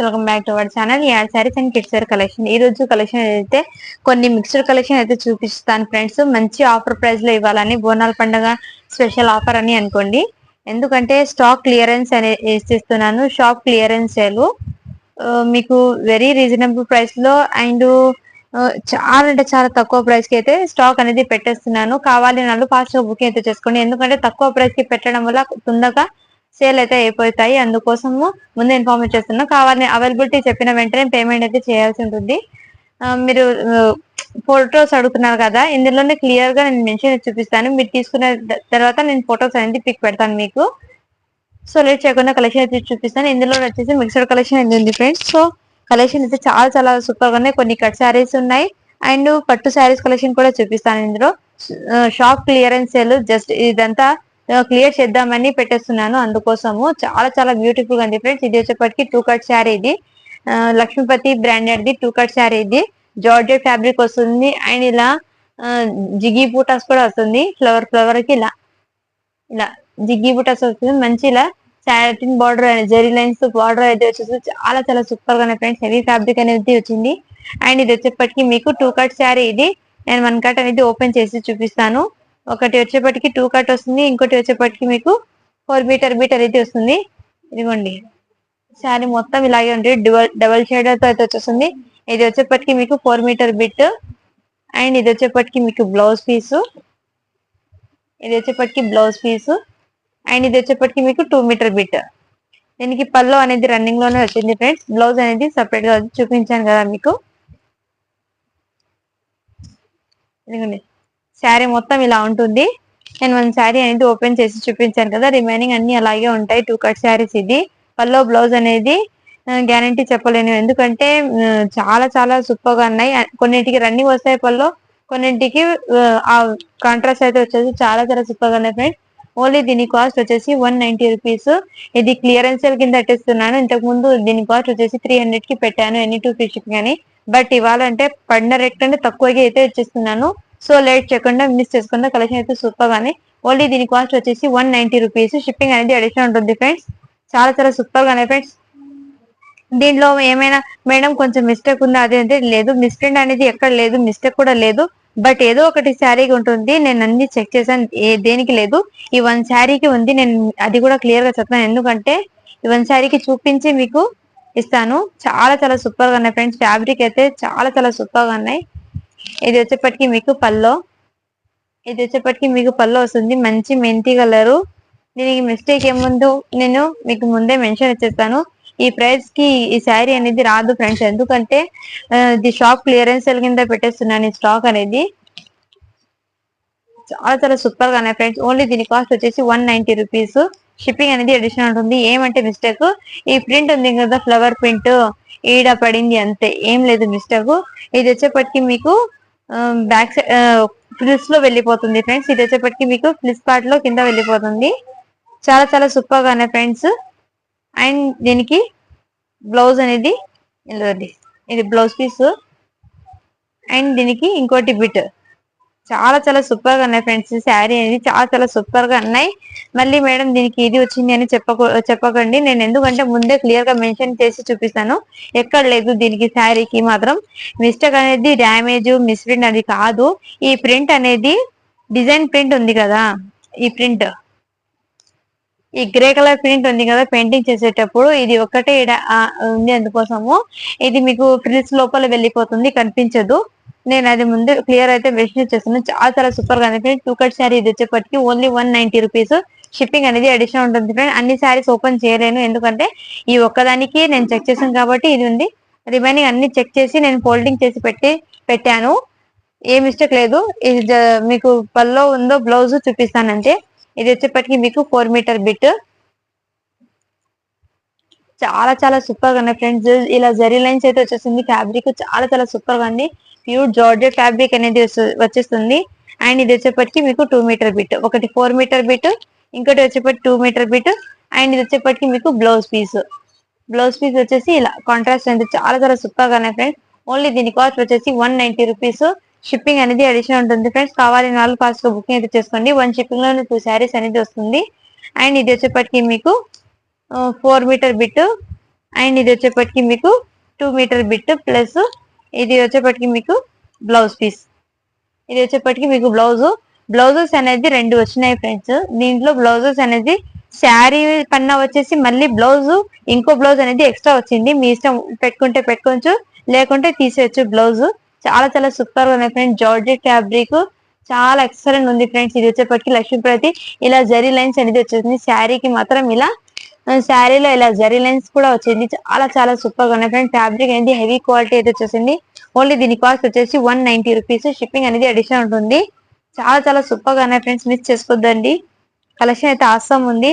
Welcome back to our channel add sarees and kids wear collection ఈ రోజు collection అయితే కొన్ని మిక్స్డ్ కలెక్షన్ అయితే చూపిస్తాను ఫ్రెండ్స్ మంచి ఆఫర్ ప్రైస్లో ఇవ్వాలని బోనాల పండుగ స్పెషల్ ఆఫర్ అని అనుకోండి. ఎందుకంటే స్టాక్ క్లియరెన్స్ అనే ఇస్తున్నాను షాప్ క్లియరెన్స్ సేల్ మీకు వెరీ రీజనబుల్ ప్రైస్లో అండ్ చాలా అంటే చాలా తక్కువ ప్రైస్కి అయితే స్టాక్ అనేది పెట్టేస్తున్నాను. కావాలి నాళ్ళు ఫాస్ట్గా బుకింగ్ అయితే చేసుకోండి. ఎందుకంటే తక్కువ ప్రైస్కి పెట్టడం వల్ల తొందరగా సేల్ అయితే అయిపోతాయి. అందుకోసము ముందు ఇన్ఫార్మ్ చేస్తున్నా. కావాలని అవైలబిలిటీ చెప్పిన వెంటనే పేమెంట్ అయితే చేయాల్సి ఉంటుంది. మీరు ఫోటోస్ అడుగుతున్నారు కదా ఇందులోనే క్లియర్గా నేను మెన్షన్ చూపిస్తాను. మీరు తీసుకున్న తర్వాత నేను ఫొటోస్ అనేది పిక్ పెడతాను మీకు. సో లేట్ చేయకుండా కలెక్షన్ అయితే చూపిస్తాను. ఇందులో వచ్చేసి మిక్సర్ కలెక్షన్ అయితే ఉంది ఫ్రెండ్స్ సో కలెక్షన్ అయితే చాలా చాలా సూపర్గా ఉన్నాయి. కొన్ని కట్ శారీస్ ఉన్నాయి. అండ్ పట్టు శారీస్ కలెక్షన్ కూడా చూపిస్తాను ఇందులో. షాప్ క్లియరెన్స్ సేల్ జస్ట్ ఇదంతా క్లియర్ చేద్దామని పెట్టేస్తున్నాను. అందుకోసము చాలా చాలా బ్యూటిఫుల్గా ఉంది ఫ్రెండ్స్ ఇది వచ్చేప్పటికి టూ కట్ శారీ ఇది. Lakshmipati branded the two cut saree ఇది. జార్జెట్ ఫ్యాబ్రిక్ వస్తుంది. అండ్ ఇలా ఆ, జిగి బూటాస్ కూడా వస్తుంది. ఫ్లవర్ ఫ్లవర్కి ఇలా ఇలా జిగ్గి బూటాస్ వస్తుంది. మంచి ఇలా satin border zari lines border అయితే వచ్చేసి చాలా చాలా సూపర్గా ఫ్రెండ్స్ హెవీ ఫ్యాబ్రిక్ అనేది వచ్చింది. అండ్ ఇది వచ్చేప్పటికి మీకు టూ కట్ శారీ ఇది. నేను వన్ కట్ అనేది ఓపెన్ చేసి చూపిస్తాను. ఒకటి వచ్చేప్పటికి టూ కట్ వస్తుంది ఇంకోటి వచ్చేప్పటికి మీకు ఫోర్ మీటర్ మీటర్ అయితే వస్తుంది. ఇదిగోండి. శారీ మొత్తం ఇలాగే ఉంటుంది డబల్ డబల్ షేడ్ అయితే వచ్చేస్తుంది. ఇది వచ్చేప్పటికి మీకు ఫోర్ మీటర్ బిట్ అండ్ ఇది వచ్చేప్పటికి మీకు బ్లౌజ్ పీసు ఇది వచ్చేప్పటికి బ్లౌజ్ పీసు అండ్ ఇది వచ్చేప్పటికి మీకు టూ మీటర్ బిట్ దీనికి పల్లో అనేది రన్నింగ్లోనే వచ్చింది ఫ్రెండ్స్ బ్లౌజ్ అనేది సపరేట్గా చూపించాను కదా మీకు. ఇదిగోండి. శారీ మొత్తం ఇలా ఉంటుంది. నేను వన్ శారీ అనేది ఓపెన్ చేసి చూపించాను కదా రిమైనింగ్ అన్ని అలాగే ఉంటాయి టూ కట్ శారీస్ ఇది. పల్లో బ్లౌజ్ అనేది గ్యారంటీ చెప్పలేను. ఎందుకంటే చాలా చాలా సూపర్గా ఉన్నాయి కొన్నింటికి రన్నింగ్ వస్తాయి పల్లో కొన్నింటికి ఆ కాంట్రాస్ట్ అయితే వచ్చేసి చాలా చాలా సూపర్గా ఉన్నాయి ఫ్రెండ్స్ ఓన్లీ దీని కాస్ట్ వచ్చేసి వన్ నైన్టీ రూపీస్. ఇది క్లియరెన్స్ సేల్ కింద అట్టేస్తున్నాను. ఇంతకు ముందు దీని కాస్ట్ వచ్చేసి త్రీ హండ్రెడ్కి పెట్టాను ఎనీ టూ ఫిష్ కానీ. బట్ ఇవాళ అంటే పడిన రేట్ కంటే తక్కువగా అయితే ఇచ్చేస్తున్నాను. సో లేట్ చేయకుండా మిస్ చేసుకుండా కలెక్షన్ అయితే సూపర్ గానే ఓన్లీ దీని కాస్ట్ వచ్చేసి వన్ నైన్టీ రూపీస్ షిప్పింగ్ అనేది అడిషనల్ ఉంటుంది ఫ్రెండ్స్ చాలా చాలా సూపర్ గానే ఫ్రెండ్స్ దీంట్లో ఏమైనా మేడం కొంచెం మిస్టేక్ ఉందా? అది అంటే లేదు. మిస్టేక్ అనేది ఎక్కడ లేదు మిస్టేక్ కూడా లేదు. బట్ ఏదో ఒకటి శారీకి ఉంటుంది నేను అన్ని చెక్ చేశాను. ఏ దేనికి లేదు. ఈ వన్ శారీకి ఉంది నేను అది కూడా క్లియర్గా చెప్తాను ఎందుకంటే ఈ వన్ శారీకి చూపించి మీకు ఇస్తాను. చాలా చాలా సూపర్గా ఉన్నాయి ఫ్రెండ్స్ ఫ్యాబ్రిక్ అయితే చాలా చాలా సూపర్గా ఉన్నాయి. ఇది వచ్చేప్పటికి మీకు పల్లో. ఇది వచ్చేప్పటికి మీకు పల్లో వస్తుంది. మంచి మెంతి కలరు. దీనికి మిస్టేక్ ఏముందో నేను మీకు ముందే మెన్షన్ ఇచ్చేస్తాను. ఈ ప్రైస్కి ఈ శారీ అనేది రాదు ఫ్రెండ్స్ ఎందుకంటే ఇది షాప్ క్లియరెన్స్ కింద పెట్టేస్తున్నాను ఈ స్టాక్ అనేది. చాలా చాలా సూపర్గా ఉన్నాయి ఫ్రెండ్స్ ఓన్లీ దీని కాస్ట్ వచ్చేసి వన్ నైన్టీ రూపీస్ షిప్పింగ్ అనేది అడిషనల్ ఉంటుంది. ఏమంటే మిస్టేక్ ఈ ప్రింట్ ఉంది కదా ఫ్లవర్ ప్రింట్ ఈడ పడింది అంతే. ఏం లేదు మిస్టేక్ ఇది వచ్చేప్పటికి మీకు బ్యాక్ సైడ్ ఫ్లిప్స్లో వెళ్ళిపోతుంది ఫ్రెండ్స్ ఇది వచ్చేప్పటికి మీకు ఫ్లిప్కార్ట్లో కింద వెళ్ళిపోతుంది. చాలా చాలా సూపర్గా ఉన్నాయి ఫ్రెండ్స్ అండ్ దీనికి బ్లౌజ్ అనేది ఇది బ్లౌజ్ పీస్ అండ్ దీనికి ఇంకోటి బిట్ చాలా చాలా సూపర్గా ఉన్నాయి ఫ్రెండ్స్. శారీ అనేది చాలా చాలా సూపర్గా ఉన్నాయి. మళ్ళీ మేడం దీనికి ఇది వచ్చింది అని చెప్పకు చెప్పకండి. నేను ఎందుకంటే ముందే క్లియర్గా మెన్షన్ చేసి చూపిస్తాను. ఎక్కడ లేదు దీనికి శారీకి మాత్రం. మిస్టేక్ అనేది డ్యామేజ్ మిస్ప్రింట్ అది కాదు. ఈ ప్రింట్ అనేది డిజైన్ ప్రింట్ ఉంది కదా. ఈ ప్రింట్ ఈ గ్రే కలర్ ప్రింట్ ఉంది కదా పెయింటింగ్ చేసేటప్పుడు. ఇది ఒక్కటే ఈడ, ఉంది అందుకోసము. ఇది మీకు ఫ్రిల్స్ లోపల వెళ్ళిపోతుంది. కనిపించదు. నేను అది ముందు క్లియర్ అయితే మెన్షన్ చేస్తున్నాను. చాలా చాలా సూపర్గా అనిపించింది టూ కట్ శారీ ఇది వచ్చేప్పటికి only one ninety rupees shipping అనేది అడిషనల్ ఉంటుంది ఫ్రెండ్ అన్ని శారీస్ ఓపెన్ చేయలేను. ఎందుకంటే ఈ ఒక్కదానికి నేను చెక్ చేశాను కాబట్టి ఇది ఉంది. రిమైనింగ్ అన్ని చెక్ చేసి నేను ఫోల్డింగ్ చేసి పెట్టి పెట్టాను. ఏ మిస్టేక్ లేదు. ఇది మీకు పల్లో ఉందో బ్లౌజ్ చూపిస్తానంటే ఇది వచ్చేప్పటికి మీకు ఫోర్ మీటర్ బిట్ చాలా చాలా సూపర్గా ఉన్నాయి ఫ్రెండ్స్ ఇలా జరీ లైన్స్ అయితే వచ్చేసింది. ఫ్యాబ్రిక్ చాలా చాలా సూపర్గా ఉంది. ప్యూర్ జార్జెట్ ఫ్యాబ్రిక్ అనేది వచ్చేస్తుంది. అండ్ ఇది వచ్చేప్పటికి మీకు టూ మీటర్ బిట్ ఒకటి ఫోర్ మీటర్ బిట్ ఇంకోటి వచ్చేప్పటికి టూ మీటర్ బిట్ అండ్ ఇది వచ్చేప్పటికి మీకు బ్లౌజ్ పీస్ బ్లౌజ్ పీస్ వచ్చేసి ఇలా కాంట్రాస్ట్ అనేది చాలా చాలా సూపర్గా ఉన్నాయి ఫ్రెండ్స్ ఓన్లీ దీని కాస్ట్ వచ్చేసి వన్ నైన్టీ రూపీస్ షిప్పింగ్ అనేది అడిషన్ ఉంటుంది ఫ్రెండ్స్ కావాలి వాళ్ళు ఫాస్ట్గా బుకింగ్ అయితే చేసుకోండి. వన్ షిప్పింగ్లో టూ శారీస్ అనేది వస్తుంది. అండ్ ఇది వచ్చేప్పటికి మీకు ఫోర్ మీటర్ బిట్ అండ్ ఇది వచ్చేప్పటికి మీకు టూ మీటర్ బిట్ ప్లస్ ఇది వచ్చేప్పటికి మీకు బ్లౌజ్ పీస్ ఇది వచ్చేప్పటికి మీకు బ్లౌజ్ బ్లౌజెస్ అనేది రెండు వచ్చినాయి ఫ్రెండ్స్ దీంట్లో బ్లౌజెస్ అనేది శారీ పన్నా వచ్చేసి మళ్ళీ బ్లౌజ్ ఇంకో బ్లౌజ్ అనేది ఎక్స్ట్రా వచ్చింది. మీ ఇష్టం పెట్టుకుంటే పెట్టుకోవచ్చు లేకుంటే తీసేయచ్చు బ్లౌజ్ చాలా చాలా సూపర్గా ఉన్నాయి ఫ్రెండ్స్ జార్జెట్ ఫ్యాబ్రిక్ చాలా ఎక్సలెంట్ ఉంది ఫ్రెండ్స్ ఇది వచ్చేప్పటికి లక్ష్మీప్రతి. ఇలా జరీ లైన్స్ అనేది వచ్చేసింది. శారీకి మాత్రం ఇలా శారీలో ఇలా జరీ లైన్స్ కూడా వచ్చింది. చాలా చాలా సూపర్గా ఉన్నాయి ఫ్రెండ్స్. ఫ్యాబ్రిక్ అనేది హెవీ క్వాలిటీ అయితే వచ్చేసింది. ఓన్లీ దీని కాస్ట్ వచ్చేసి వన్ నైన్టీ రూపీస్. షిప్పింగ్ అనేది అడిషన్ ఉంటుంది. చాలా చాలా సూపర్గా ఉన్నాయి ఫ్రెండ్స్. మిస్ చేసుకోవద్దండి కలెక్షన్ అయితే ఆసం ఉంది.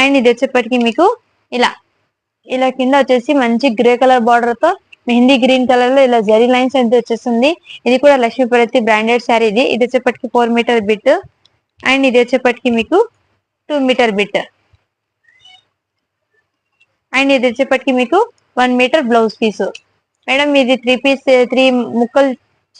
అండ్ ఇది వచ్చేప్పటికి మీకు ఇలా ఇలా కింద వచ్చేసి మంచి గ్రే కలర్ బార్డర్తో మెహందీ గ్రీన్ కలర్లో ఇలా జరీ లైన్స్ అయితే వచ్చేస్తుంది ఇది కూడా లక్ష్మీపతి బ్రాండెడ్ శారీ ఇది. ఇది వచ్చేప్పటికి ఫోర్ మీటర్ బిట్. అండ్ ఇది వచ్చేప్పటికి మీకు టూ మీటర్ బిట్. అండ్ ఇది వచ్చేప్పటికి మీకు one meter blouse piece. Madam ఇది త్రీ పీస్ త్రీ ముక్కలు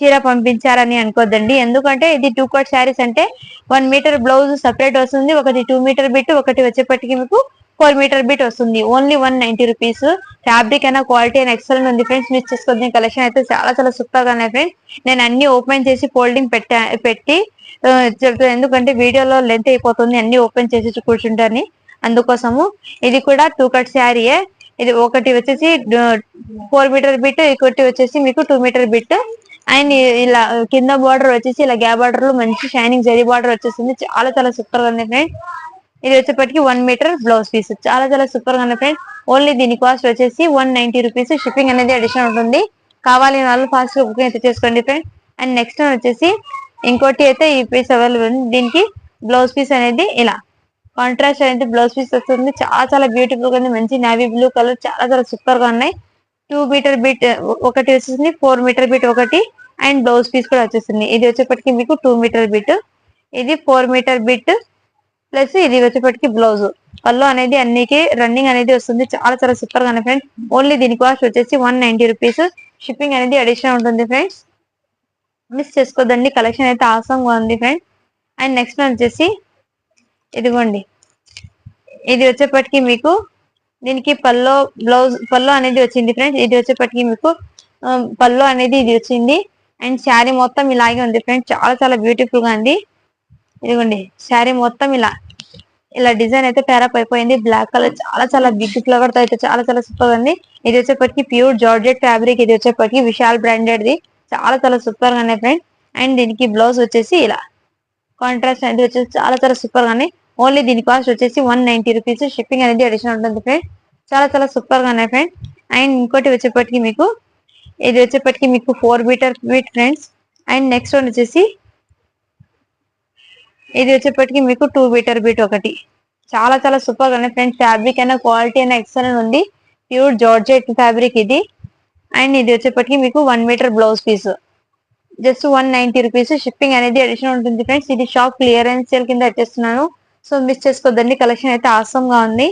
చీర పంపించారని అనుకోద్దండి. ఎందుకంటే ఇది టూ కోట్ శారీస్ అంటే వన్ మీటర్ బ్లౌజ్ సపరేట్ వస్తుంది ఒకటి టూ మీటర్ బిట్ ఒకటి వచ్చేప్పటికి మీకు ఫోర్ మీటర్ బిట్ వస్తుంది. Only one ninety rupees fabric అయినా క్వాలిటీ అయినా ఎక్సలెంట్ ఉంది ఫ్రెండ్స్ మిస్ చేసుకోండి కలెక్షన్ అయితే చాలా చాలా సూపర్గా ఉన్నాయి ఫ్రెండ్స్ నేను అన్ని ఓపెన్ చేసి ఫోల్డింగ్ పెట్టా పెట్టి చెప్తాను ఎందుకంటే వీడియోలో లెంత్ అయిపోతుంది. అన్ని ఓపెన్ చేసి కూర్చుంటాను అందుకోసము ఇది కూడా టూ కట్ శారీయే ఇది ఒకటి వచ్చేసి ఫోర్ మీటర్ బిట్ ఇంకోటి వచ్చేసి మీకు టూ మీటర్ బిట్ అండ్ ఇలా కింద బార్డర్ వచ్చేసి ఇలా గ్యాప్ బార్డర్లో మంచి షైనింగ్ జరీ బార్డర్ వచ్చేసింది. చాలా చాలా సూపర్గా ఉంది ఫ్రెండ్ ఇది వచ్చేప్పటికి వన్ మీటర్ బ్లౌజ్ పీస్ చాలా చాలా సూపర్గా ఉంది ఫ్రెండ్ ఓన్లీ దీని కాస్ట్ వచ్చేసి వన్ నైన్టీ రూపీస్ షిప్పింగ్ అనేది అడిషన్ ఉంటుంది. కావాలి వాళ్ళు ఫాస్ట్గా బుకింగ్ అయితే చేసుకోండి ఫ్రెండ్ అండ్ నెక్స్ట్ వచ్చేసి ఇంకోటి అయితే ఈ పీస్ అవైలబుల్ ఉంది. దీనికి బ్లౌజ్ పీస్ అనేది ఇలా. కాంట్రాస్ట్ అనేది బ్లౌజ్ పీస్ వస్తుంది. చాలా చాలా బ్యూటిఫుల్గా ఉంది. మంచి నావీ బ్లూ కలర్ చాలా చాలా సూపర్గా ఉన్నాయి. టూ మీటర్ బిట్ ఒకటి వచ్చేసింది ఫోర్ మీటర్ బిట్ ఒకటి అండ్ బ్లౌజ్ పీస్ కూడా వచ్చేసింది. ఇది వచ్చేప్పటికి మీకు టూ మీటర్ బిట్ ఇది ఫోర్ మీటర్ బిట్ ప్లస్ ఇది వచ్చేప్పటికి బ్లౌజ్ పళ్ళు అనేది అన్నికి రన్నింగ్ అనేది వస్తుంది. చాలా చాలా సూపర్గా ఫ్రెండ్స్ ఓన్లీ దీని కాస్ట్ వచ్చేసి వన్ నైన్టీ రూపీస్ షిప్పింగ్ అనేది అడిషనల్ ఉంటుంది ఫ్రెండ్స్ మిస్ చేసుకోదండి. కలెక్షన్ అయితే ఆసంగా ఉంది ఫ్రెండ్స్ అండ్ నెక్స్ట్ వచ్చేసి ఇదిగోండి. ఇది వచ్చేప్పటికి మీకు దీనికి పల్లో బ్లౌజ్ పల్లో అనేది వచ్చింది ఫ్రెండ్స్ ఇది వచ్చేప్పటికి మీకు పల్లో అనేది ఇది వచ్చింది. అండ్ శారీ మొత్తం ఇలాగే ఉంది ఫ్రెండ్స్ చాలా చాలా బ్యూటిఫుల్గా ఉంది. ఇదిగోండి శారీ మొత్తం ఇలా ఇలా డిజైన్ అయితే ప్యారప్ అయిపోయింది. బ్లాక్ కలర్ చాలా చాలా బిగ్ ఫ్లవర్తో అయితే చాలా చాలా సూపర్ ఉంది. ఇది వచ్చేప్పటికి ప్యూర్ జార్జెట్ ఫ్యాబ్రిక్ ఇది వచ్చేప్పటికి విశాల్ బ్రాండెడ్ ది. చాలా చాలా సూపర్గా ఉన్నాయి ఫ్రెండ్స్ అండ్ దీనికి బ్లౌజ్ వచ్చేసి ఇలా. కాంట్రాస్ట్ అనేది వచ్చేసి చాలా చాలా సూపర్గా ఉన్నాయి ఓన్లీ దీని కాస్ట్ వచ్చేసి వన్ నైన్టీ రూపీస్ షిప్పింగ్ అనేది అడిషనల్ ఉంటుంది ఫ్రెండ్ చాలా చాలా సూపర్గా ఉన్నాయి ఫ్రెండ్ అండ్ ఇంకోటి వచ్చేప్పటికి మీకు ఇది వచ్చేప్పటికి మీకు four meter bit friends and next one వచ్చేసి ఇది వచ్చేప్పటికి మీకు టూ మీటర్ బీట్ ఒకటి. చాలా చాలా సూపర్గా ఉన్నాయి ఫ్రెండ్స్ ఫ్యాబ్రిక్ అయినా క్వాలిటీ అయినా ఎక్సలెంట్ ఉంది. ప్యూర్ జార్జెట్ ఫ్యాబ్రిక్ ఇది. అండ్ ఇది వచ్చేప్పటికి మీకు one meter blouse piece just one ninety rupees shipping అనేది అడిషనల్ ఉంటుంది ఫ్రెండ్స్. ఇది షాప్ క్లియరెన్స్ సేల్ కింద వచ్చేస్తున్నాను సో మిస్ చేసుకోవద్దండి కలెక్షన్ అయితే ఆసంగా గా ఉంది.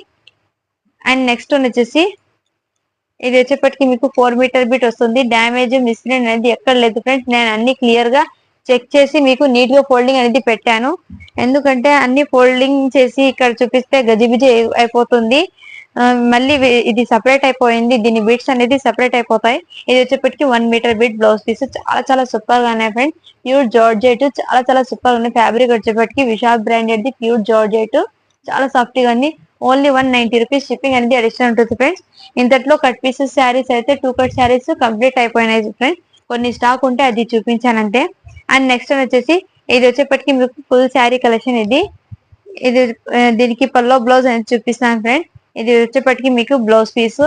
అండ్ నెక్స్ట్ వన్ వచ్చేసి ఇది వచ్చేప్పటికి మీకు ఫోర్ మీటర్ బిట్ వస్తుంది. డ్యామేజ్ మిస్ప్రింట్ అనేది ఎక్కడ లేదు ఫ్రెండ్స్. నేను అన్ని క్లియర్గా చెక్ చేసి మీకు నీట్గా ఫోల్డింగ్ అనేది పెట్టాను. ఎందుకంటే అన్ని ఫోల్డింగ్ చేసి ఇక్కడ చూపిస్తే గజిబిజి అయిపోతుంది. మళ్ళీ ఇది సపరేట్ అయిపోయింది. దీని బిట్స్ అనేది సపరేట్ అయిపోతాయి. ఇది వచ్చేప్పటికి one meter bit blouse piece చాలా చాలా సూపర్గా ఉన్నాయి ఫ్రెండ్ ప్యూర్ జార్జెట్ చాలా చాలా సూపర్గా ఉంది ఫ్యాబ్రిక్ వచ్చేప్పటికి Vishal branded the pure georgette చాలా సాఫ్ట్గా ఉంది. Only one ninety rupees shipping అనేది అడిషనల్ ఉంటుంది ఫ్రెండ్స్ ఇంతట్లో కట్ పీసెస్ శారీస్ అయితే టూ కట్ శారీస్ కంప్లీట్ అయిపోయినాయి ఫ్రెండ్స్ కొన్ని స్టాక్ ఉంటే అది చూపించానంటే. అండ్ నెక్స్ట్ వచ్చేసి ఇది వచ్చేప్పటికి మీకు ఫుల్ శారీ కలెక్షన్ ఇది. ఇది దీనికి పల్లో బ్లౌజ్ అనేది చూపిస్తాను ఫ్రెండ్ ఇది వచ్చేప్పటికి మీకు బ్లౌజ్ పీస్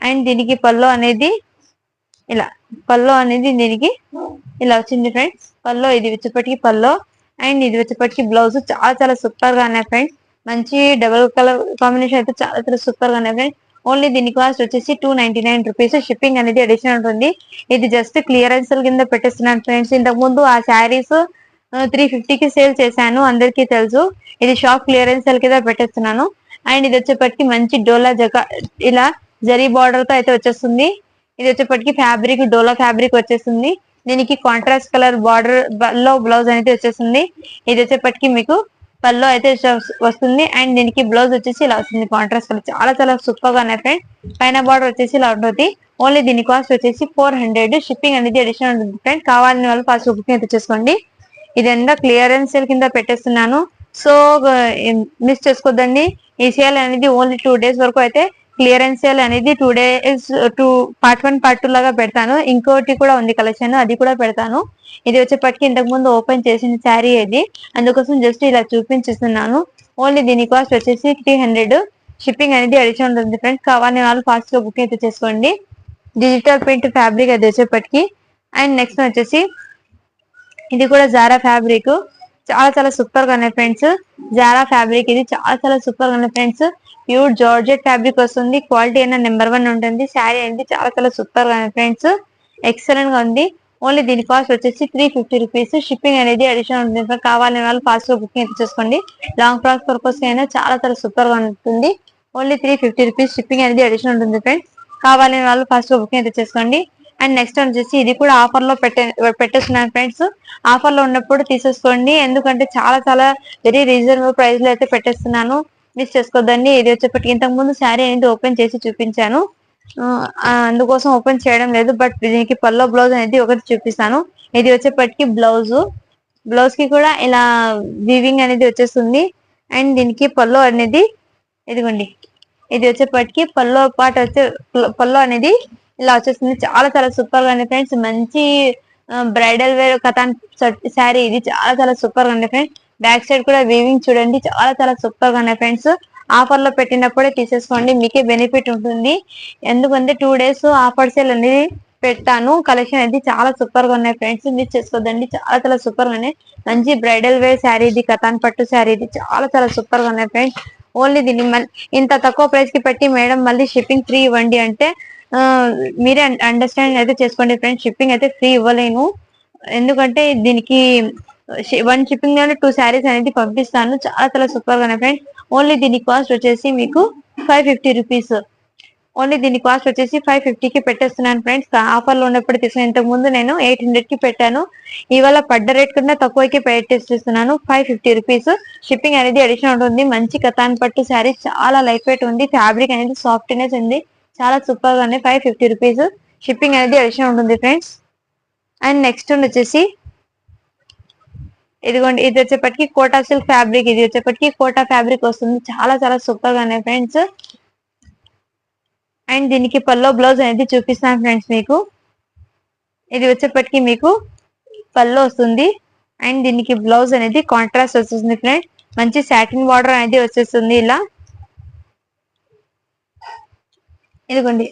అండ్ దీనికి పల్లో అనేది ఇలా పల్లో అనేది దీనికి ఇలా వచ్చింది ఫ్రెండ్స్ పల్లో ఇది వచ్చేప్పటికి పల్లో అండ్ ఇది వచ్చేప్పటికి బ్లౌజ్ చాలా చాలా సూపర్గా ఉన్నాయి ఫ్రెండ్స్ మంచి డబుల్ కలర్ కాంబినేషన్ అయితే చాలా చాలా సూపర్గా ఉన్నాయి ఫ్రెండ్స్ ఓన్లీ దీని కాస్ట్ వచ్చేసి two ninety nine rupees shipping అనేది అడిషనల్ ఉంటుంది. ఇది జస్ట్ క్లియరెన్స్ కింద పెట్టేస్తున్నాను ఫ్రెండ్స్ ఇంతకు ముందు ఆ శారీస్ త్రీ కి సేల్ చేశాను. అందరికీ తెలుసు. ఇది షాప్ క్లియరెన్స్ కింద పెట్టేస్తున్నాను. అండ్ ఇది వచ్చేప్పటికి మంచి డోలా జకా ఇలా జరీ బార్డర్తో అయితే వచ్చేస్తుంది. ఇది వచ్చేప్పటికి ఫ్యాబ్రిక్ డోలా ఫ్యాబ్రిక్ వచ్చేస్తుంది. దీనికి కాంట్రాస్ట్ కలర్ బార్డర్లో బ్లౌజ్ అనేది వచ్చేస్తుంది. ఇది వచ్చేప్పటికి మీకు పల్లో అయితే వస్తుంది. అండ్ దీనికి బ్లౌజ్ వచ్చేసి ఇలా వస్తుంది. కాంట్రాస్ట్ కలర్ చాలా చాలా సూపర్గా ఉన్నాయి ఫ్రెండ్ పైన బార్డర్ వచ్చేసి ఇలా ఉంటుంది. ఓన్లీ దీని కాస్ట్ వచ్చేసి ఫోర్ హండ్రెడ్ షిప్పింగ్ అనేది అడిషనల్ ఉంటుంది ఫ్రెండ్ కావాలని వాళ్ళు ఫాస్ట్ బుకింగ్ అయితే చేసుకోండి. ఇదంతా క్లియరెన్స్ సేల్ కింద పెట్టేస్తున్నాను. సో మిస్ చేసుకోవద్దండి ఈ సేల్ అనేది ఓన్లీ టూ డేస్ వరకు అయితే క్లియరెన్స్ సేల్ అనేది two days two part one part two లాగా పెడతాను. ఇంకోటి కూడా ఉంది కలెక్షన్ అది కూడా పెడతాను. ఇది వచ్చేప్పటికి ఇంతకు ముందు ఓపెన్ చేసిన శారీ ఇది. అందుకోసం జస్ట్ ఇలా చూపించిస్తున్నాను. ఓన్లీ దీని కాస్ట్ వచ్చేసి త్రీ హండ్రెడ్ షిప్పింగ్ అనేది అడిషనల్ ఉంటుంది ఫ్రెండ్స్ కావాలని వాళ్ళు ఫాస్ట్గా బుకింగ్ అయితే చేసుకోండి. డిజిటల్ ప్రింట్ ఫ్యాబ్రిక్ అది వచ్చేప్పటికి. అండ్ నెక్స్ట్ వచ్చేసి ఇది కూడా జారా ఫ్యాబ్రిక్ చాలా చాలా సూపర్గా ఉన్నాయి ఫ్రెండ్స్. జారా ఫ్యాబ్రిక్ ఇది చాలా చాలా సూపర్గా ఉన్నాయి ఫ్రెండ్స్. ప్యూర్ జార్జెట్ ఫ్యాబ్రిక్ వస్తుంది. క్వాలిటీ అయినా నెంబర్ వన్ ఉంటుంది. శారీ అనేది చాలా చాలా సూపర్గా ఉన్నాయి ఫ్రెండ్స్. ఎక్సలెంట్గా ఉంది. ఓన్లీ దీని కాస్ట్ వచ్చేసి త్రీ ఫిఫ్టీ రూపీస్ షిప్పింగ్ అనేది అడిషనల్ ఉంటుంది కావాలని వాళ్ళు ఫాస్ట్గా బుకింగ్ అయితే చేసుకోండి. లాంగ్ ఫ్రాక్ పర్పస్ అయినా చాలా చాలా సూపర్గా ఉంటుంది. Only three fifty rupees shipping అనేది అడిషనల్ ఉంటుంది ఫ్రెండ్స్ కావాలని వాళ్ళు ఫాస్ట్గా బుకింగ్ అయితే చేసుకోండి. అండ్ నెక్స్ట్ వచ్చేసి ఇది కూడా ఆఫర్లో పెట్టే పెట్టేస్తున్నాను ఫ్రెండ్స్. ఆఫర్లో ఉన్నప్పుడు తీసేసుకోండి. ఎందుకంటే చాలా చాలా వెరీ రీజనబుల్ ప్రైస్లో అయితే పెట్టేస్తున్నాను. మిస్ చేసుకోదండి ఇది వచ్చేప్పటికి ఇంతకు ముందు శారీ అనేది ఓపెన్ చేసి చూపించాను. అందుకోసం ఓపెన్ చేయడం లేదు. బట్ దీనికి పల్లో బ్లౌజ్ అనేది ఒకటి చూపిస్తాను. ఇది వచ్చేప్పటికి బ్లౌజ్. బ్లౌజ్కి కూడా ఇలా వీవింగ్ అనేది వచ్చేస్తుంది. అండ్ దీనికి పల్లో అనేది ఇదిగోండి. ఇది వచ్చేప్పటికి పల్లో పాట వచ్చే పల్లో అనేది ఇలా వచ్చేస్తుంది చాలా చాలా సూపర్గా ఉంది ఫ్రెండ్స్ మంచి బ్రైడల్ వేర్ కథాన్ శారీ ఇది చాలా చాలా సూపర్గా ఉంది ఫ్రెండ్స్ బ్యాక్ సైడ్ కూడా వీవింగ్ చూడండి. చాలా చాలా సూపర్గా ఉన్నాయి ఫ్రెండ్స్ ఆఫర్లో పెట్టినప్పుడే తీసేసుకోండి. మీకే బెనిఫిట్ ఉంటుంది. ఎందుకంటే టూ డేస్ ఆఫర్ సేల్ అనేది పెట్టాను. కలెక్షన్ అయితే చాలా సూపర్గా ఉన్నాయి ఫ్రెండ్స్ మీరు చేసుకోదండి. చాలా చాలా సూపర్గా ఉన్నాయి. మంచి బ్రైడల్ వేర్ శారీ ఇది కథాన్ పట్టు శారీ ఇది. చాలా చాలా సూపర్గా ఉన్నాయి ఫ్రెండ్స్ ఓన్లీ దీన్ని ఇంత తక్కువ ప్రైస్కి పెట్టి మేడం మళ్ళీ షిప్పింగ్ ఫ్రీ ఇవ్వండి అంటే మీరే అండర్స్టాండ్ అయితే చేసుకోండి ఫ్రెండ్స్ షిప్పింగ్ అయితే ఫ్రీ ఇవ్వలేను. ఎందుకంటే దీనికి వన్ షిప్పింగ్లోనే టూ శారీస్ అనేది పంపిస్తాను. చాలా చాలా సూపర్గా ఫ్రెండ్స్ ఓన్లీ దీని కాస్ట్ వచ్చేసి మీకు ఫైవ్ ఫిఫ్టీ రూపీస్ ఓన్లీ దీని కాస్ట్ వచ్చేసి ఫైవ్ ఫిఫ్టీ కి పెట్టేస్తున్నాను ఫ్రెండ్స్ ఆఫర్లో ఉన్నప్పుడు తీసుకున్న ఇంతకు ముందు నేను ఎయిట్ హండ్రెడ్కి పెట్టాను. ఇవాళ పడ్డ రేట్ కన్నా తక్కువకి పెట్టేస్తున్నాను. ఫైవ్ ఫిఫ్టీ రూపీస్ షిప్పింగ్ అనేది అడిషనల్ ఉంటుంది. మంచి కథాన్ పట్టు శారీ చాలా లైట్ వెయిట్ ఉంది. ఫ్యాబ్రిక్ అనేది సాఫ్ట్నెస్ ఉంది. చాలా సూపర్గా ఉంది. ఫైవ్ ఫిఫ్టీ రూపీస్ షిప్పింగ్ అనేది అడిషన్ ఉంటుంది ఫ్రెండ్స్ అండ్ నెక్స్ట్ వచ్చేసి ఇదిగోండి ఇది వచ్చేప్పటికి కోటా సిల్క్ ఫ్యాబ్రిక్ ఇది వచ్చేప్పటికి కోటా ఫ్యాబ్రిక్ వస్తుంది. చాలా చాలా సూపర్గా ఉన్నాయి ఫ్రెండ్స్ అండ్ దీనికి పల్లో బ్లౌజ్ అనేది చూపిస్తాను ఫ్రెండ్స్ మీకు. ఇది వచ్చేప్పటికి మీకు పల్లో వస్తుంది. అండ్ దీనికి బ్లౌజ్ అనేది కాంట్రాస్ట్ వచ్చేస్తుంది ఫ్రెండ్స్ మంచి సాటిన్ బార్డర్ అనేది వచ్చేస్తుంది ఇలా. ఇదిగోండి.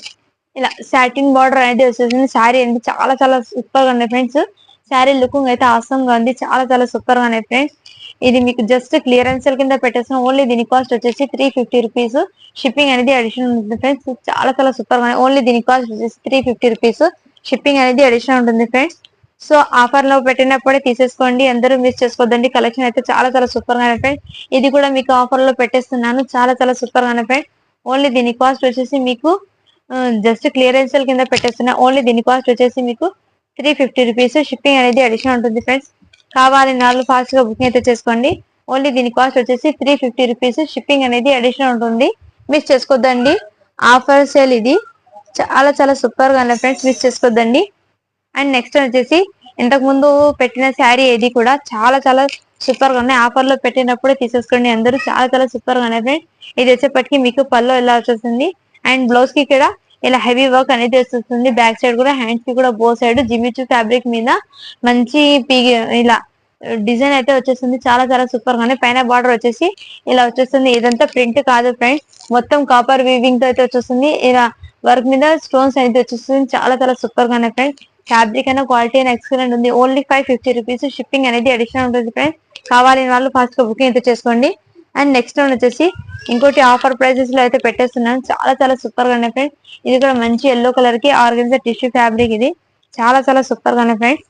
ఇలా సాటిన్ బార్డర్ అనేది వచ్చేసింది. శారీ అనేది చాలా చాలా సూపర్గా ఉంది ఫ్రెండ్స్ శారీ లుకింగ్ అయితే awesome గా ఉంది. చాలా చాలా సూపర్గా ఉన్నాయి ఫ్రెండ్స్ ఇది మీకు జస్ట్ క్లియరెన్స్ కింద పెట్టేసిన ఓన్లీ దీని కాస్ట్ వచ్చేసి త్రీ ఫిఫ్టీ రూపీస్ షిప్పింగ్ అనేది అడిషనల్ ఉంటుంది ఫ్రెండ్స్ చాలా చాలా సూపర్గా ఓన్లీ దీని కాస్ట్ వచ్చేసి త్రీ ఫిఫ్టీ రూపీస్ షిప్పింగ్ అనేది అడిషనల్ ఉంటుంది ఫ్రెండ్స్ సో ఆఫర్లో పెట్టినప్పుడే తీసేసుకోండి. అందరూ మిస్ చేసుకోవద్దండి కలెక్షన్ అయితే చాలా చాలా సూపర్గా ఫ్రెండ్స్ ఇది కూడా మీకు ఆఫర్లో పెట్టేస్తున్నాను. చాలా చాలా సూపర్గా ఫ్రెండ్స్ ఓన్లీ దీని కాస్ట్ వచ్చేసి మీకు జస్ట్ క్లియరెన్స్ కింద పెట్టేస్తున్నా ఓన్లీ దీని కాస్ట్ వచ్చేసి మీకు త్రీ ఫిఫ్టీ రూపీస్ షిప్పింగ్ అనేది అడిషనల్ ఉంటుంది ఫ్రెండ్స్ కావాలి నాలుగు ఫాస్ట్గా బుకింగ్ అయితే చేసుకోండి. ఓన్లీ దీని కాస్ట్ వచ్చేసి త్రీ ఫిఫ్టీ రూపీస్ షిప్పింగ్ అనేది అడిషనల్ ఉంటుంది. మిస్ చేసుకోవద్దండి ఆఫర్ సేల్ ఇది. చాలా చాలా సూపర్గా ఉన్నాయి ఫ్రెండ్స్ మిస్ చేసుకోవద్దండి అండ్ నెక్స్ట్ వచ్చేసి ఇంతకు ముందు పెట్టిన శారీ ఇది కూడా చాలా చాలా సూపర్గా ఉన్నాయి. ఆఫర్లో పెట్టినప్పుడే తీసేసుకోండి. అందరూ చాలా చాలా సూపర్గా ఉన్నాయి ఫ్రెండ్ ఇది వచ్చేప్పటికి మీకు పల్లో ఇలా వచ్చేస్తుంది? అండ్ బ్లౌజ్కి కూడా ఇలా హెవీ వర్క్ అనేది వచ్చేస్తుంది బ్యాక్ సైడ్ కూడా హ్యాండ్స్కి కూడా బో సైడ్ జిమిచు ఫ్యాబ్రిక్ మీద మంచి ఇలా డిజైన్ అయితే వచ్చేస్తుంది. చాలా చాలా సూపర్ గానే పైన బార్డర్ వచ్చేసి ఇలా వచ్చేస్తుంది. ఇదంతా ప్రింట్ కాదు ఫ్రెండ్స్ మొత్తం కాపర్ వీవింగ్తో అయితే వచ్చేస్తుంది. ఇలా వర్క్ మీద స్టోన్స్ అయితే వచ్చేస్తుంది. చాలా చాలా సూపర్ గానే ఫ్రెండ్స్ ఫ్యాబ్రిక్ అయినా క్వాలిటీ అయినా ఎక్సలెంట్ ఉంది. Only five fifty rupees shipping అనేది అడిషనల్ ఉంటుంది ఫ్రెండ్స్ కావాలని వాళ్ళు ఫాస్ట్గా బుకింగ్ అయితే చేసుకోండి. అండ్ నెక్స్ట్ వన్ వచ్చేసి ఇంకోటి ఆఫర్ ప్రైజెస్లో అయితే పెట్టేస్తున్నాను. చాలా చాలా సూపర్గా ఉన్నాయి ఫ్రెండ్స్ ఇది కూడా మంచి ఎల్లో కలర్కి ఆర్గన్జా టిష్యూ ఫ్యాబ్రిక్ ఇది. చాలా చాలా సూపర్గా ఉన్నాయి ఫ్రెండ్స్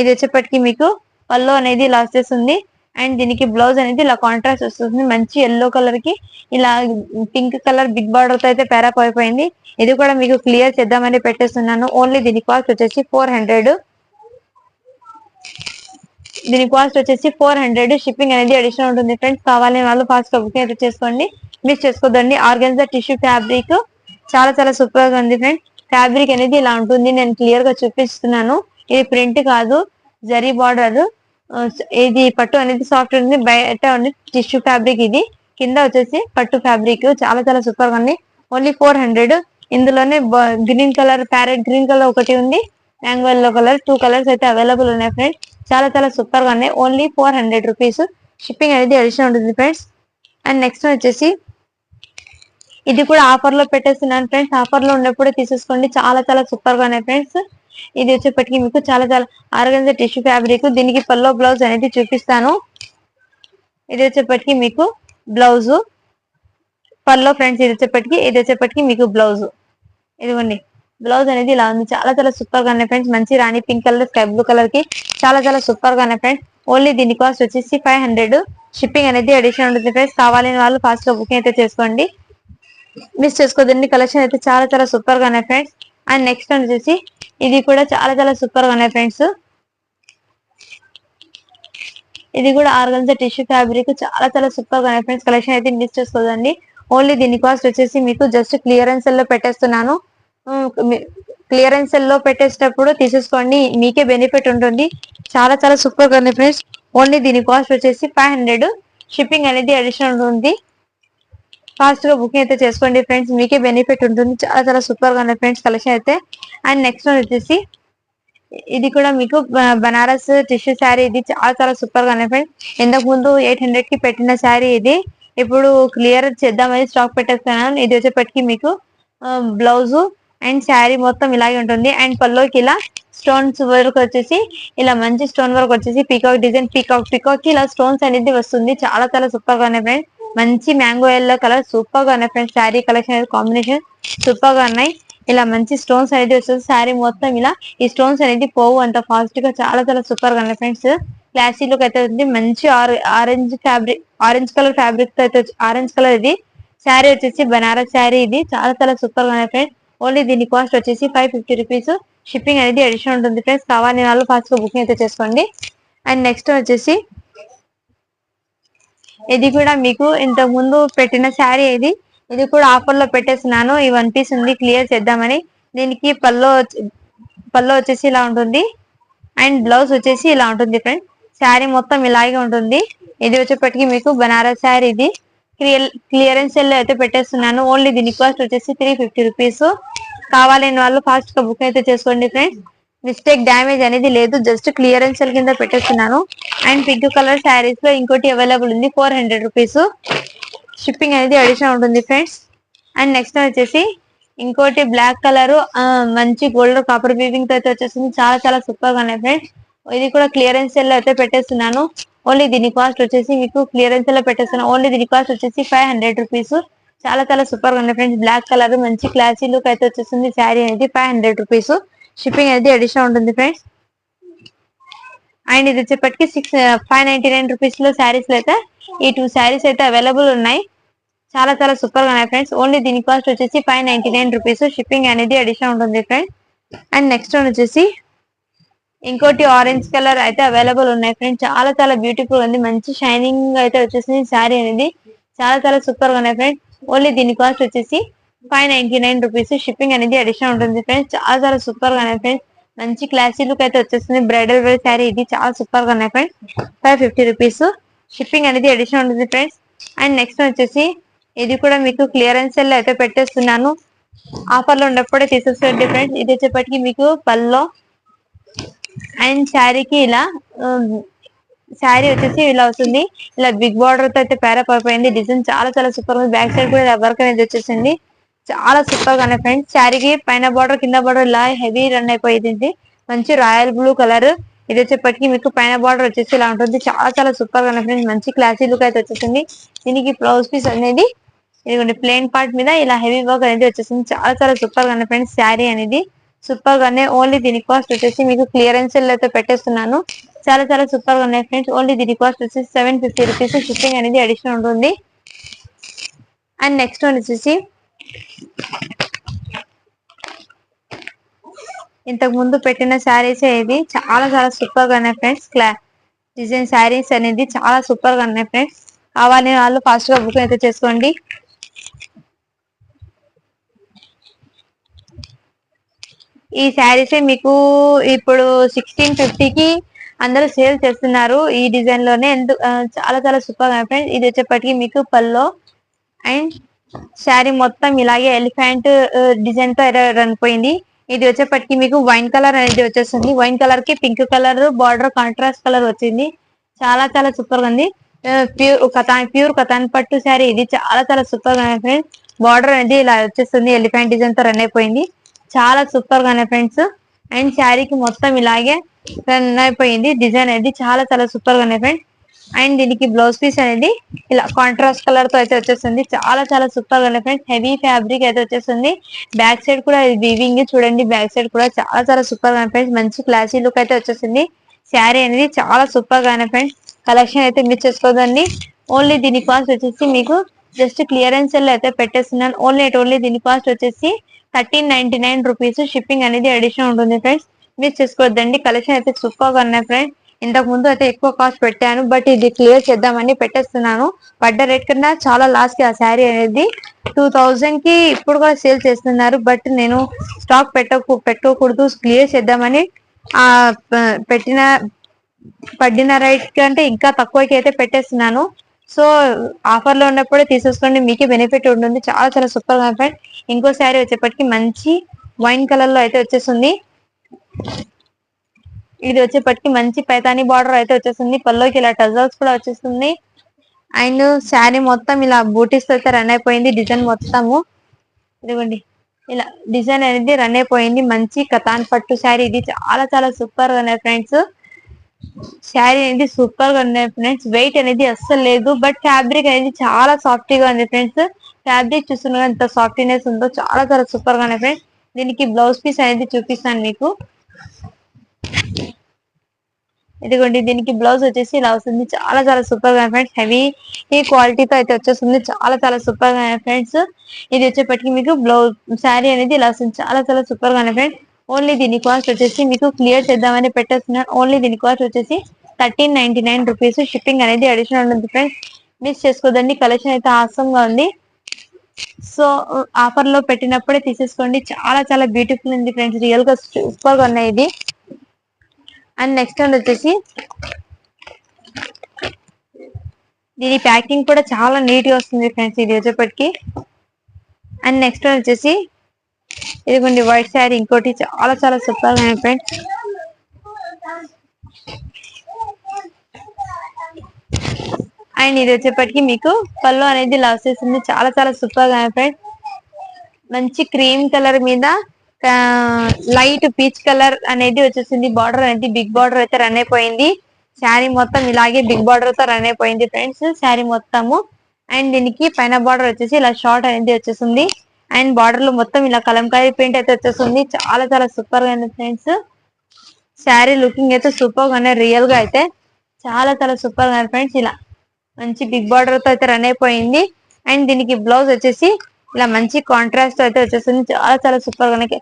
ఇది వచ్చేప్పటికి మీకు పల్లో అనేది ఇలా వచ్చేస్తుంది అండ్ దీనికి బ్లౌజ్ అనేది ఇలా కాంట్రాస్ట్ వస్తుంది. మంచి ఎల్లో కలర్కి ఇలా పింక్ కలర్ బిగ్ బార్డర్తో అయితే పేరప్ అయిపోయింది. ఇది కూడా మీకు క్లియర్ చేద్దామని పెట్టేస్తున్నాను. ఓన్లీ దీని కాస్ట్ వచ్చేసి ఫోర్ హండ్రెడ్ దీని కాస్ట్ వచ్చేసి ఫోర్ హండ్రెడ్ షిప్పింగ్ అనేది అడిషనల్ ఉంటుంది ఫ్రెండ్స్ కావాలని వాళ్ళు ఫాస్ట్గా బుకింగ్ అయితే చేసుకోండి. మిస్ చేసుకోదండి. ఆర్గన్జా టిష్యూ ఫ్యాబ్రిక్ చాలా చాలా సూపర్గా ఉంది ఫ్రెండ్స్ ఫ్యాబ్రిక్ అనేది ఇలా ఉంటుంది. నేను క్లియర్గా చూపిస్తున్నాను. ఇది ప్రింట్ కాదు. జరీ బార్డర్ ఇది పట్టు అనేది సాఫ్ట్ ఉంది. బయట ఉంది. టిష్యూ ఫ్యాబ్రిక్ ఇది. కింద వచ్చేసి పట్టు ఫ్యాబ్రిక్ చాలా చాలా సూపర్గా ఉంది. ఓన్లీ ఫోర్ హండ్రెడ్ ఇందులోనే green colour parrot green colour ఒకటి ఉంది. Mango yellow colour two colours అయితే అవైలబుల్ ఉన్నాయి ఫ్రెండ్స్ చాలా చాలా సూపర్గా ఉన్నాయి. Only four hundred rupees shipping అనేది అడిషనల్ ఉంటుంది ఫ్రెండ్స్ అండ్ నెక్స్ట్ వచ్చేసి ఇది కూడా ఆఫర్లో పెట్టేస్తున్నాను ఫ్రెండ్స్ ఆఫర్లో ఉన్నప్పుడే తీసేసుకోండి. చాలా చాలా సూపర్గా ఉన్నాయి ఫ్రెండ్స్ ఇది వచ్చేప్పటికి మీకు చాలా చాలా ఆర్గన్జా టిష్యూ ఫ్యాబ్రిక్. దీనికి పల్లో బ్లౌజ్ అనేది చూపిస్తాను. ఇది వచ్చేప్పటికి మీకు బ్లౌజ్. పల్లో ఫ్రెండ్స్ ఇది వచ్చేప్పటికి ఇది వచ్చేప్పటికి మీకు బ్లౌజ్. ఇదిగోండి. బ్లౌజ్ అనేది ఇలా ఉంది. చాలా చాలా సూపర్గా ఉన్నాయి ఫ్రెండ్స్ మంచి రాణి పింక్ కలర్ స్కై బ్లూ కలర్కి చాలా చాలా సూపర్గా ఉన్నాయి ఫ్రెండ్స్ ఓన్లీ దీని కాస్ట్ వచ్చేసి ఫైవ్ హండ్రెడ్ షిప్పింగ్ అనేది అడిషనల్ ఉంటుంది ఫ్రెండ్స్ కావాలని వాళ్ళు ఫాస్ట్గా బుకింగ్ అయితే చేసుకోండి. మిస్ చేసుకోదండి. కలెక్షన్ అయితే చాలా చాలా సూపర్గా ఉన్నాయి ఫ్రెండ్స్ అండ్ నెక్స్ట్ వచ్చేసి ఇది కూడా చాలా చాలా సూపర్గా ఉన్నాయి ఫ్రెండ్స్. ఇది కూడా ఆర్గన్జా టిష్యూ ఫ్యాబ్రిక్ చాలా చాలా సూపర్గా ఉన్నాయి ఫ్రెండ్స్. కలెక్షన్ అయితే మిస్ చేసుకోదండి. ఓన్లీ దీని కాస్ట్ వచ్చేసి మీకు జస్ట్ క్లియరెన్స్లో పెట్టేస్తున్నాను. క్లియరెన్స్లో పెట్టేసేటప్పుడు తీసేసుకోండి. మీకే బెనిఫిట్ ఉంటుంది. చాలా చాలా సూపర్గా ఉంది ఫ్రెండ్స్. ఓన్లీ దీని కాస్ట్ వచ్చేసి ఫైవ్ హండ్రెడ్. షిప్పింగ్ అనేది అడిషనల్ ఉంటుంది ఫాస్ట్గా బుకింగ్ అయితే చేసుకోండి ఫ్రెండ్స్. మీకే బెనిఫిట్ ఉంటుంది. చాలా చాలా సూపర్గా ఉంది ఫ్రెండ్స్ కలెక్షన్ అయితే. అండ్ నెక్స్ట్ వచ్చేసి ఇది కూడా మీకు బనారస్ టిష్యూ శారీ ఇది చాలా చాలా సూపర్గా ఉన్నాయి. ఫ్రెండ్స్ ఇంతకు ముందు ఎయిట్ హండ్రెడ్కి పెట్టిన శారీ ఇది. ఇప్పుడు క్లియర్ చేద్దామని స్టాక్ పెట్టేస్తున్నాను. ఇది వచ్చేప్పటికి మీకు బ్లౌజ్ అండ్ శారీ మొత్తం ఇలాగే ఉంటుంది. అండ్ పల్లోకి ఇలా స్టోన్స్ వర్క్ వచ్చేసి ఇలా మంచి స్టోన్ వర్క్ వచ్చేసి పీకాక్ డిజైన్ పీకాక్ పీకాక్ ఇలా స్టోన్స్ అనేది వస్తుంది. చాలా చాలా సూపర్గా ఉన్నాయి ఫ్రెండ్స్ మంచి మ్యాంగో ఎల్లో కలర్ సూపర్గా ఉన్నాయి ఫ్రెండ్స్ శారీ కలెక్షన్ కాంబినేషన్ సూపర్గా ఉన్నాయి. ఇలా మంచి స్టోన్స్ అనేది వస్తుంది శారీ మొత్తం ఇలా ఈ స్టోన్స్ అనేది పోవు అంత ఫాస్ట్గా చాలా చాలా సూపర్గా ఉన్నాయి ఫ్రెండ్స్ క్లాసీ లుక్ అయితే ఉంది. మంచి ఆరెంజ్ ఫ్యాబ్రిక్ ఆరెంజ్ కలర్ ఫ్యాబ్రిక్తో అయితే ఆరెంజ్ కలర్ ఇది. శారీ వచ్చేసి బనారస్ శారీ ఇది. చాలా చాలా సూపర్గా ఉన్నాయి ఫ్రెండ్స్ ఓన్లీ దీని కాస్ట్ వచ్చేసి ఫైవ్ ఫిఫ్టీ రూపీస్ షిప్పింగ్ అనేది అడిషనల్ ఉంటుంది ఫ్రెండ్స్ కావాలి వాళ్ళు ఫాస్ట్గా బుకింగ్ అయితే చేసుకోండి. అండ్ నెక్స్ట్ వచ్చేసి ఇది కూడా మీకు ఇంతకు ముందు పెట్టిన శారీ ఇది ఇది కూడా ఆఫర్లో పెట్టేస్తున్నాను. ఈ వన్ పీస్ ఉంది. క్లియర్ చేద్దామని. దీనికి పల్లో పల్లో వచ్చేసి ఇలా ఉంటుంది. అండ్ బ్లౌజ్ వచ్చేసి ఇలా ఉంటుంది ఫ్రెండ్ శారీ మొత్తం ఇలాగే ఉంటుంది. ఇది వచ్చేప్పటికి మీకు బనారస్ శారీ ఇది. క్లియరెన్స్ సెల్ అయితే పెట్టేస్తున్నాను. ఓన్లీ దీని కాస్ట్ వచ్చేసి త్రీ ఫిఫ్టీ రూపీస్ కావాలని వాళ్ళు ఫాస్ట్గా బుక్ అయితే చేసుకోండి ఫ్రెండ్స్ మిస్టేక్ డ్యామేజ్ అనేది లేదు. జస్ట్ క్లియరెన్స్ సెల్ కింద పెట్టేస్తున్నాను. అండ్ పింక్ కలర్ శారీస్లో ఇంకోటి అవైలబుల్ ఉంది. ఫోర్ హండ్రెడ్ రూపీస్ షిప్పింగ్ అనేది అడిషనల్ ఉంటుంది ఫ్రెండ్స్ అండ్ నెక్స్ట్ వచ్చేసి ఇంకోటి బ్లాక్ కలర్ మంచి గోల్డ్ కాపర్ వీవింగ్తో అయితే వచ్చేసింది. చాలా చాలా సూపర్గా ఉన్నాయి ఫ్రెండ్స్ ఇది కూడా క్లియరెన్స్ సెల్ అయితే పెట్టేస్తున్నాను. ఓన్లీ దీని కాస్ట్ వచ్చేసి మీకు క్లియరెన్స్లో పెట్టేస్తున్నాను. ఓన్లీ దీని కాస్ట్ వచ్చేసి ఫైవ్ హండ్రెడ్ రూపీస్ చాలా చాలా సూపర్గా ఉన్నాయి ఫ్రెండ్స్ బ్లాక్ కలర్ మంచి క్లాసీ లుక్ అయితే వచ్చేసింది. శారీ అనేది ఫైవ్ హండ్రెడ్ రూపీస్ షిప్పింగ్ అనేది అడిషనల్ ఉంటుంది ఫ్రెండ్స్ అండ్ ఇది వచ్చేప్పటికి సిక్స్ ఫైవ్ నైన్టీ నైన్ రూపీస్లో శారీస్ అయితే ఈ టూ శారీస్ అయితే అవైలబుల్ ఉన్నాయి. చాలా చాలా సూపర్గా ఉన్నాయి ఫ్రెండ్స్ ఓన్లీ దీని కాస్ట్ వచ్చేసి five ninety nine rupees shipping అనేది అడిషన్ ఉంటుంది ఫ్రెండ్స్ అండ్ నెక్స్ట్ వన్ వచ్చేసి ఇంకోటి ఆరెంజ్ కలర్ అయితే అవైలబుల్ ఉన్నాయి ఫ్రెండ్స్ చాలా చాలా బ్యూటిఫుల్ ఉంది. మంచి షైనింగ్ అయితే వచ్చేసింది శారీ అనేది. చాలా చాలా సూపర్గా ఉన్నాయి ఫ్రెండ్స్ ఓన్లీ దీని కాస్ట్ వచ్చేసి five ninety nine rupees shipping అనేది అడిషన్ ఉంటుంది ఫ్రెండ్స్ చాలా చాలా సూపర్గా ఉన్నాయి ఫ్రెండ్స్ మంచి క్లాసీ లుక్ అయితే వచ్చేస్తుంది బ్రైడల్ వేర్ శారీ ఇది చాలా సూపర్గా ఉన్నాయి friends five fifty rupees shipping అనేది అడిషన్ ఉంటుంది ఫ్రెండ్స్ అండ్ నెక్స్ట్ వచ్చేసి ఇది కూడా మీకు క్లియరెన్స్ సెల్ అయితే పెట్టేస్తున్నాను. ఆఫర్లో ఉన్నప్పుడే తీసేసుకోండి ఫ్రెండ్స్. ఇది వచ్చేప్పటికి మీకు పల్లో అండ్ శారీకి ఇలా శారీ వచ్చేసి ఇలా వస్తుంది. ఇలా బిగ్ బార్డర్తో అయితే పేరప్ అయిపోయింది. డిజైన్ చాలా చాలా సూపర్ ఉంది. బ్యాక్ సైడ్ కూడా ఇలా వర్క్ అనేది వచ్చేసింది. చాలా సూపర్గా ఉన్నాయి ఫ్రెండ్స్. శారీకి పైన బార్డర్ కింద బార్డర్ ఇలా హెవీ రన్ అయిపోయింది. మంచి రాయల్ బ్లూ కలర్ ఇది వచ్చేప్పటికి మీకు పైన బార్డర్ వచ్చేసి ఇలా ఉంటుంది. చాలా చాలా సూపర్గా ఫ్రెండ్స్. మంచి క్లాసీ లుక్ అయితే వచ్చేసింది. దీనికి బ్లౌజ్ పీస్ అనేది ఇదిగోండి ప్లేన్ పార్ట్ మీద ఇలా హెవీ వర్క్ అనేది వచ్చేసింది. చాలా చాలా సూపర్గా ఫ్రెండ్స్. శారీ అనేది సూపర్ గానే ఓన్లీ దీని కాస్ట్ వచ్చేసి మీకు క్లియరెన్స్ అయితే పెట్టేస్తున్నాను. చాలా చాలా సూపర్గా ఉన్నాయి ఫ్రెండ్స్. ఓన్లీ దీని కాస్ట్ వచ్చేసి సెవెన్ ఫిఫ్టీ రూపీస్ షిప్పింగ్ అనేది అడిషనల్ ఉంటుంది. అండ్ నెక్స్ట్ వన్ వచ్చేసి ఇంతకు ముందు పెట్టిన శారీస్ ఇది. చాలా చాలా సూపర్గా ఉన్నాయి ఫ్రెండ్స్ క్లా డిజైన్ శారీస్ అనేది చాలా సూపర్గా ఉన్నాయి ఫ్రెండ్స్ కావాలని వాళ్ళు ఫాస్ట్గా బుక్ అయితే చేసుకోండి. ఈ శారీస్ మీకు ఇప్పుడు సిక్స్టీన్ ఫిఫ్టీకి అందరూ సేల్ చేస్తున్నారు ఈ డిజైన్లోనే. ఎందుకు చాలా చాలా సూపర్గా ఫ్రెండ్స్ ఇది వచ్చేప్పటికి మీకు పల్లో అండ్ శారీ మొత్తం ఇలాగే ఎలిఫెంట్ డిజైన్తో రన్ పోయింది. ఇది వచ్చేప్పటికి మీకు వైన్ కలర్ అనేది వచ్చేస్తుంది. వైన్ కలర్కి pink colour border contrast colour వచ్చింది. చాలా చాలా సూపర్గా ఉంది. ప్యూర్ కథాన్ ప్యూర్ కథాన్ పట్టు శారీ. ఇది చాలా చాలా సూపర్గా ఫ్రెండ్స్. బార్డర్ అనేది ఇలా వచ్చేస్తుంది. ఎలిఫెంట్ డిజైన్తో రన్ అయిపోయింది. చాలా సూపర్ గానే ఫ్రెండ్స్. అండ్ శారీకి మొత్తం ఇలాగే రన్ అయిపోయింది. డిజైన్ అనేది చాలా చాలా సూపర్ గానే ఫ్రెండ్స్. అండ్ దీనికి బ్లౌజ్ పీస్ అనేది ఇలా కాంట్రాస్ట్ కలర్తో అయితే వచ్చేస్తుంది. చాలా చాలా సూపర్గా ఫ్రెండ్స్. హెవీ ఫ్యాబ్రిక్ అయితే వచ్చేస్తుంది. బ్యాక్ సైడ్ కూడా వీవింగ్ చూడండి. బ్యాక్ సైడ్ కూడా చాలా చాలా సూపర్గా ఫ్రెండ్స్. మంచి క్లాసీ లుక్ అయితే వచ్చేసింది. శారీ అనేది చాలా సూపర్గా ఫ్రెండ్స్. కలెక్షన్ అయితే మిస్ చేసుకోదండి. ఓన్లీ దీని కాస్ట్ వచ్చేసి మీకు జస్ట్ క్లియరెన్స్లో అయితే పెట్టేస్తున్నాను. ఓన్లీ అట్ ఓన్లీ దీని కాస్ట్ వచ్చేసి thirteen ninety nine rupees shipping అనేది అడిషనల్ ఉంటుంది ఫ్రెండ్స్. మిస్ చేసుకోవద్దండి. కలెక్షన్ అయితే సూపర్గా ఉన్నాయి ఫ్రెండ్స్. ఇంతకు ముందు అయితే ఎక్కువ కాస్ట్ పెట్టాను బట్ ఇది క్లియర్ చేద్దామని పెట్టేస్తున్నాను. పడ్డ రేట్ కన్నా చాలా లాస్ట్కి ఆ శారీ అనేది టూ థౌజండ్కి ఇప్పుడు కూడా సేల్ చేస్తున్నారు బట్ నేను స్టాక్ పెట్టకు పెట్టుకోకూడదు క్లియర్ చేద్దామని ఆ పెట్టిన పడిన రైట్ కంటే ఇంకా తక్కువకి అయితే పెట్టేస్తున్నాను. సో ఆఫర్లో ఉన్నప్పుడే తీసేసుకోండి మీకే బెనిఫిట్ ఉంటుంది. చాలా చాలా సూపర్గా ఫ్రెండ్ ఇంకో శారీ వచ్చేప్పటికి మంచి వైన్ కలర్లో అయితే వచ్చేస్తుంది. ఇది వచ్చేప్పటికి మంచి పైతాని బార్డర్ అయితే వచ్చేస్తుంది. పల్లోకి ఇలా టజల్స్ కూడా వచ్చేస్తుంది. అండ్ శారీ మొత్తం ఇలా బూటీస్ అయితే రన్ అయిపోయింది. డిజైన్ మొత్తము. ఇదిగోండి. ఇలా డిజైన్ అనేది రన్ అయిపోయింది. మంచి కథాన్ పట్టు శారీ. ఇది చాలా చాలా సూపర్గా ఉన్నాయి ఫ్రెండ్స్. శారీ అనేది సూపర్గా ఉన్నాయి ఫ్రెండ్స్. వెయిట్ అనేది అస్సలు లేదు. బట్ ఫ్యాబ్రిక్ అనేది చాలా సాఫ్ట్గా ఉంది ఫ్రెండ్స్. ఫ్యాబ్రిక్ చూస్తున్నా ఎంత సాఫ్ట్నెస్ ఉందో చాలా చాలా సూపర్గా ఉన్నాయి ఫ్రెండ్స్. దీనికి బ్లౌజ్ పీస్ అనేది చూపిస్తాను మీకు. ఇదిగోండి దీనికి బ్లౌజ్ వచ్చేసి ఇలా వస్తుంది. చాలా చాలా సూపర్గా ఫ్రెండ్స్ హెవీ ఈ క్వాలిటీతో అయితే వచ్చేస్తుంది. చాలా చాలా సూపర్గా ఫ్రెండ్స్ ఇది వచ్చేప్పటికి మీకు బ్లౌజ్ శారీ అనేది ఇలా వస్తుంది. చాలా చాలా సూపర్గా ఫ్రెండ్స్ ఓన్లీ దీని కాస్ట్ వచ్చేసి మీకు క్లియర్ చేద్దామని పెట్టేస్తున్నాను ఓన్లీ దీని కాస్ట్ వచ్చేసి thirteen ninety nine rupees shipping అనేది అడిషనల్ ఉంటుంది ఫ్రెండ్స్ మిస్ చేసుకోదండి. కలెక్షన్ అయితే ఆసంగా ఉంది. సో ఆఫర్లో పెట్టినప్పుడే తీసేసుకోండి. చాలా చాలా బ్యూటిఫుల్ ఉంది ఫ్రెండ్స్ రియల్గా సూపర్గా ఉన్నాయి ఇది. అండ్ నెక్స్ట్ వన్ వచ్చేసి దీని ప్యాకింగ్ కూడా చాలా నీట్గా వస్తుంది ఫ్రెండ్స్ ఇది వచ్చేప్పటికి అండ్ నెక్స్ట్ వన్ వచ్చేసి ఇదిగోండి వైట్ శారీ ఇంకోటి చాలా చాలా సూపర్గా ఫ్రెండ్స్. అండ్ ఇది వచ్చేప్పటికి మీకు పళ్ళు అనేది లవ్ చేస్తుంది చాలా చాలా సూపర్గా ఫ్రెండ్స్. మంచి క్రీమ్ కలర్ మీద లైట్ పీచ్ కలర్ అనేది వచ్చేసింది. బార్డర్ అనేది బిగ్ బార్డర్ అయితే రన్ అయిపోయింది. శారీ మొత్తం ఇలాగే బిగ్ బార్డర్తో రన్ అయిపోయింది ఫ్రెండ్స్ శారీ మొత్తము. అండ్ దీనికి పైన బార్డర్ వచ్చేసి ఇలా షార్ట్ అనేది వచ్చేసింది. అండ్ బార్డర్లో మొత్తం ఇలా కలంకారీ పెయింట్ అయితే వచ్చేసింది. చాలా చాలా సూపర్గా ఉంది ఫ్రెండ్స్. శారీ లుకింగ్ అయితే సూపర్ గానే రియల్గా అయితే. చాలా చాలా సూపర్గా ఫ్రెండ్స్ ఇలా. మంచి బిగ్ బార్డర్తో అయితే రన్ అయిపోయింది. అండ్ దీనికి బ్లౌజ్ వచ్చేసి ఇలా మంచి కాంట్రాస్ట్ అయితే వచ్చేస్తుంది. చాలా చాలా సూపర్గా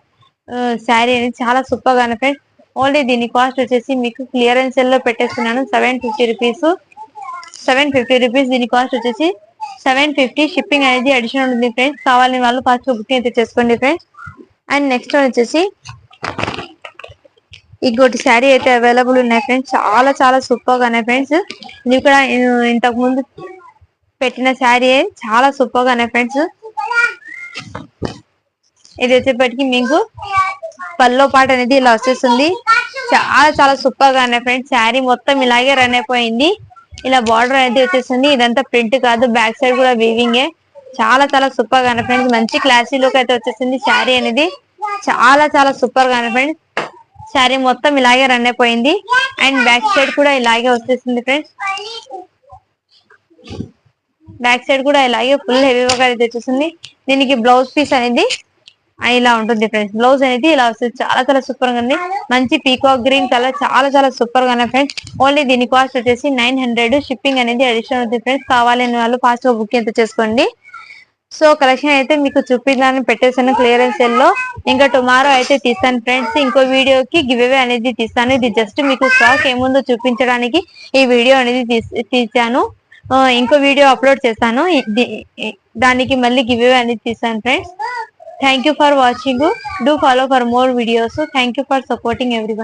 శారీ అనేది చాలా సూపర్గా ఫ్రెండ్స్ ఓన్లీ దీని కాస్ట్ వచ్చేసి మీకు క్లియరెన్స్లో పెట్టేస్తున్నాను. Seven fifty rupees seven fifty rupees దీని కాస్ట్ వచ్చేసి సెవెన్ ఫిఫ్టీ షిప్పింగ్ అనేది అడిషనల్ ఉంది ఫ్రెండ్స్ కావాలని వాళ్ళు ఫాస్ట్ బుకింగ్ అయితే చేసుకోండి ఫ్రెండ్స్ అండ్ నెక్స్ట్ వచ్చేసి ఇంకోటి శారీ అయితే అవైలబుల్ ఉన్నాయి ఫ్రెండ్స్ చాలా చాలా సూపర్గా ఉన్నాయి ఫ్రెండ్స్ ఇది కూడా ఇంతకు ముందు పెట్టిన శారీ చాలా సూపర్గా ఉన్నాయి ఫ్రెండ్స్ ఇది వచ్చేప్పటికి మీకు పల్లో పాట అనేది ఇలా వచ్చేస్తుంది. చాలా చాలా సూపర్గా ఉన్నాయి ఫ్రెండ్స్ శారీ మొత్తం ఇలాగే రన్ అయిపోయింది. ఇలా బార్డర్ అనేది వచ్చేసింది ఇదంతా ప్రింట్ కాదు బ్యాక్ సైడ్ కూడా వీవింగే చాలా చాలా సూపర్గా ఫ్రెండ్స్ మంచి క్లాసీ లుక్ అయితే వచ్చేసింది శారీ అనేది. చాలా చాలా సూపర్గా ఫ్రెండ్స్ శారీ మొత్తం ఇలాగే రన్ అయిపోయింది. అండ్ బ్యాక్ సైడ్ కూడా ఇలాగే వచ్చేసింది ఫ్రెండ్స్ బ్యాక్ సైడ్ కూడా ఇలాగే ఫుల్ హెవీ వర్క్ అయితే వచ్చేసింది. దీనికి బ్లౌజ్ పీస్ అనేది ఇలా ఉంటుంది ఫ్రెండ్స్. బ్లౌజ్ అనేది ఇలా వస్తుంది. చాలా చాలా సూపర్గా ఉంది. మంచి పీకాక్ గ్రీన్ కలర్. చాలా చాలా సూపర్గా ఉన్నాయి ఫ్రెండ్స్. ఓన్లీ దీని కాస్ట్ వచ్చేసి నైన్ హండ్రెడ్. షిప్పింగ్ అనేది అడిషనల్ ఉంది ఫ్రెండ్స్. కావాలని వాళ్ళు ఫాస్ట్గా బుక్ ఎంత చేసుకోండి. సో కలెక్షన్ అయితే మీకు చూపించాలని పెట్టేసాను క్లియరెన్స్ సెల్లో ఇంకా టుమారో అయితే తీస్తాను ఫ్రెండ్స్. ఇంకో వీడియోకి గివ్ అవే అనేది తీస్తాను. ఇది జస్ట్ మీకు స్టాక్ ఏముందో చూపించడానికి ఈ వీడియో అనేది తీస్- తీశాను. ఇంకో వీడియో అప్లోడ్ చేస్తాను ఇది- దానికి మళ్ళీ గివ్ అవే అనేది తీసాను friends thank you for watching do follow for more videos thank you for supporting every